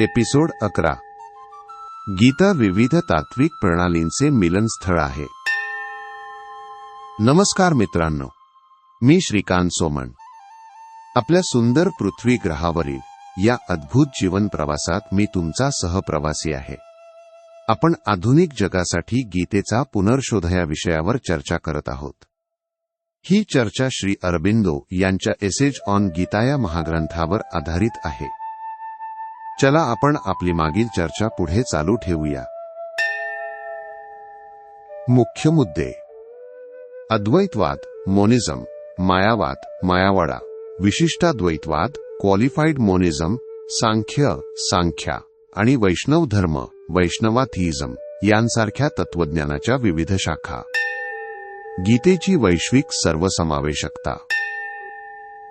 Episode अकरा. गीता विविध तात्विक प्रणालींचे मिलनस्थळ आहे. नमस्कार मित्रांनो. मी श्रीकांत सोमण. आपल्या सुंदर पृथ्वी ग्रहावरील या अद्भुत जीवन प्रवासात मी तुमचा सहप्रवासी आहे. आपण आधुनिक जगासाठी गीतेचा पुनर्शोध या विषयावर चर्चा करत आहोत. ही चर्चा श्री अरबिंदो यांच्या एसेज ऑन गीता या महाग्रंथावर आधारित आहे. चला आपण आपली मागील चर्चा पुढे चालू ठेवूया. मुख्य मुद्दे. अद्वैतवाद मोनिझम मायावाद मायावाडा. विशिष्टाद्वैतवाद क्वालिफाईड मोनिझम सांख्य सांख्या. आणि वैष्णव धर्म वैष्णवाथिझम यांसारख्या तत्वज्ञानाच्या विविध शाखा. गीतेची वैश्विक सर्वसमावेशकता.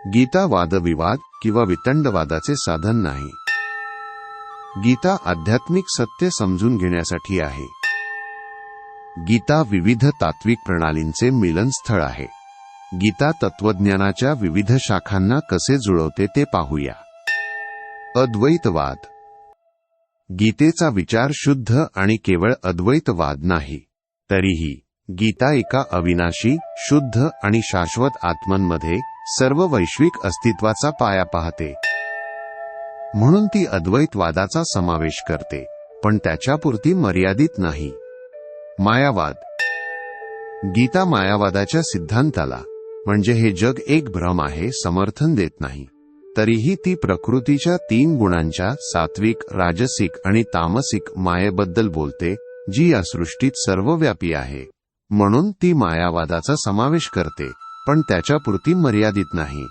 गीता वादविवाद किंवा वितंडवादाचे साधन नाही. गीता आध्यात्मिक सत्य समजून घेण्यासाठी आहे. गीता विविध तात्विक प्रणालींचे मिलनस्थळ आहे. गीता तत्वज्ञानाच्या विविध शाखांना कसे जुळवते ते पाहूया. अद्वैतवाद. गीतेचा विचार शुद्ध आणि केवळ अद्वैतवाद नाही तरीही गीता एका अविनाशी शुद्ध आणि शाश्वत आत्मांमध्ये सर्व वैश्विक अस्तित्वाचा पाया पाहते. म्हणून ती अद्वैतवादाचा समावेश करते पण त्याच्यापुरती मर्यादित नाही. मायावाद. गीता मायावादाच्या सिद्धांताला म्हणजे हे जग एक भ्रम आहे समर्थन देत नाही. तरीही ती प्रकृतीच्या तीन गुणांच्या सात्विक राजसिक आणि तामसिक मायेबद्दल बोलते जी या सृष्टीत सर्वव्यापी आहे. म्हणून ती मायावादाचा समावेश करते पण त्याच्यापुरती मर्यादित नाही.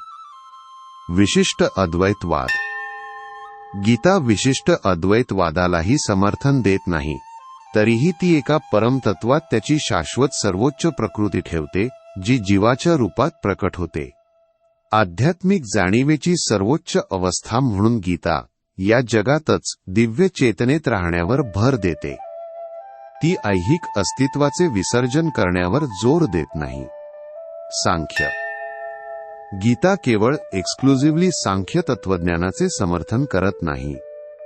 विशिष्ट अद्वैतवाद. गीता विशिष्ट अद्वैतवादालाही समर्थन देत नाही. तरीही ती एका परमतत्वात त्याची शाश्वत सर्वोच्च प्रकृती ठेवते जी जीवाच्या रूपात प्रकट होते. आध्यात्मिक जाणीवेची सर्वोच्च अवस्था म्हणून गीता या जगातच दिव्य चेतनेत राहण्यावर भर देते. ती ऐहिक अस्तित्वाचे विसर्जन करण्यावर जोर देत नाही. सांख्य गीता केवळ एक्सक्लुझिव्हली सांख्य तत्वज्ञानाचे समर्थन करत नाही.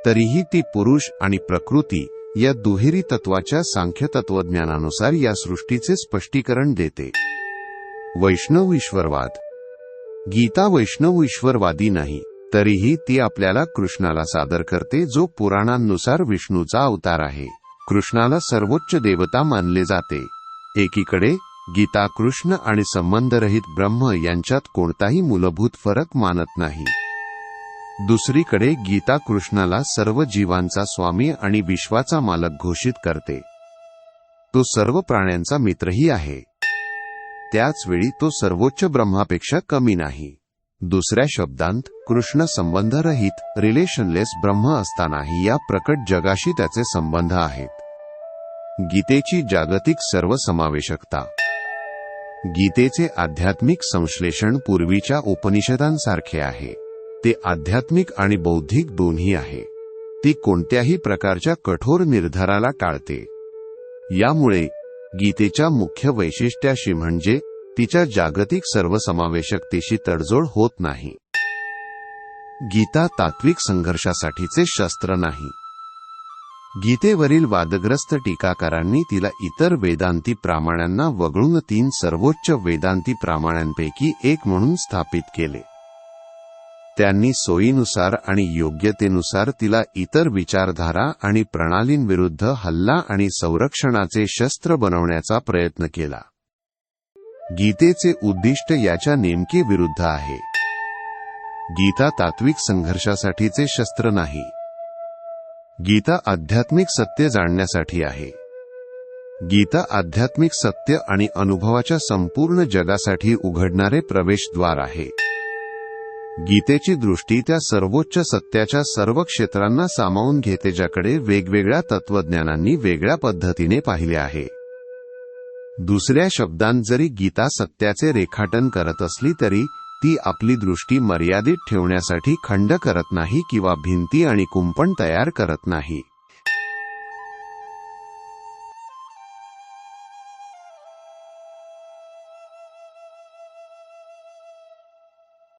तरीही ती पुरुष आणि प्रकृती या दुहेरी तत्वाच्या सांख्य तत्वज्ञानानुसार या सृष्टीचे स्पष्टीकरण देते. वैष्णव ईश्वरवाद. गीता वैष्णव ईश्वरवादी नाही तरीही ती आपल्याला कृष्णाला सादर करते जो पुराणांनुसार विष्णूचा अवतार आहे. कृष्णाला सर्वोच्च देवता मानले जाते. एकीकडे गीता कृष्ण आणि संबंधरहित ब्रह्म यांच्यात कोणताही मूलभूत फरक मानत नाही. दुसरीकडे गीता कृष्णाला सर्व जीवांचा स्वामी आणि विश्वाचा मालक घोषित करते. तो सर्व प्राण्यांचा मित्रही आहे. त्याच वेळी तो सर्वोच्च ब्रह्मापेक्षा कमी नाही. दुसऱ्या शब्दांत कृष्ण संबंधरहित रिलेशनलेस ब्रह्म असतानाही या प्रकट जगाशी त्याचे संबंध आहेत. गीतेची जागतिक सर्वसमावेशकता गीतेचे आध्यात्मिक संश्लेषण पूर्वीच्या उपनिषदांसारखे आहे. ते आध्यात्मिक आणि बौद्धिक दोन्ही आहे. ती कोणत्याही प्रकारच्या कठोर निर्धाराला टाळते. यामुळे गीतेच्या मुख्य वैशिष्ट्याशी म्हणजे तिच्या जागतिक सर्वसमावेशकतेशी तडजोड होत नाही. गीता तात्विक संघर्षासाठीचे शस्त्र नाही. गीतेवरील वादग्रस्त टीकाकारांनी तिला इतर वेदांती प्रामाण्यांना वगळून तीन सर्वोच्च वेदांती प्रामाण्यांपैकी एक म्हणून स्थापित केले. त्यांनी सोयीनुसार आणि योग्यतेनुसार तिला इतर विचारधारा आणि प्रणालींविरुद्ध हल्ला आणि संरक्षणाचे शस्त्र बनवण्याचा प्रयत्न केला. गीतेचे उद्दिष्ट याच्या नेमके विरुद्ध आहे. गीता तात्विक संघर्षासाठीचे शस्त्र नाही. गीता आध्यात्मिक सत्य जाणण्यासाठी आहे. गीता आध्यात्मिक सत्य आणि अनुभवाच्या संपूर्ण जगासाठी उघडणारे प्रवेशद्वार आहे. गीतेची दृष्टी त्या सर्वोच्च सत्याच्या सर्व क्षेत्रांना सामावून घेते ज्याकडे वेगवेगळ्या तत्वज्ञानांनी वेगळ्या पद्धतीने पाहिले आहे. दुसऱ्या शब्दांत जरी गीता सत्याचे रेखाटन करत असली तरी ती आपली दृष्टी मर्यादित ठेवण्यासाठी खंड करत नाही किंवा भिंती आणि कुंपण तयार करत नाही.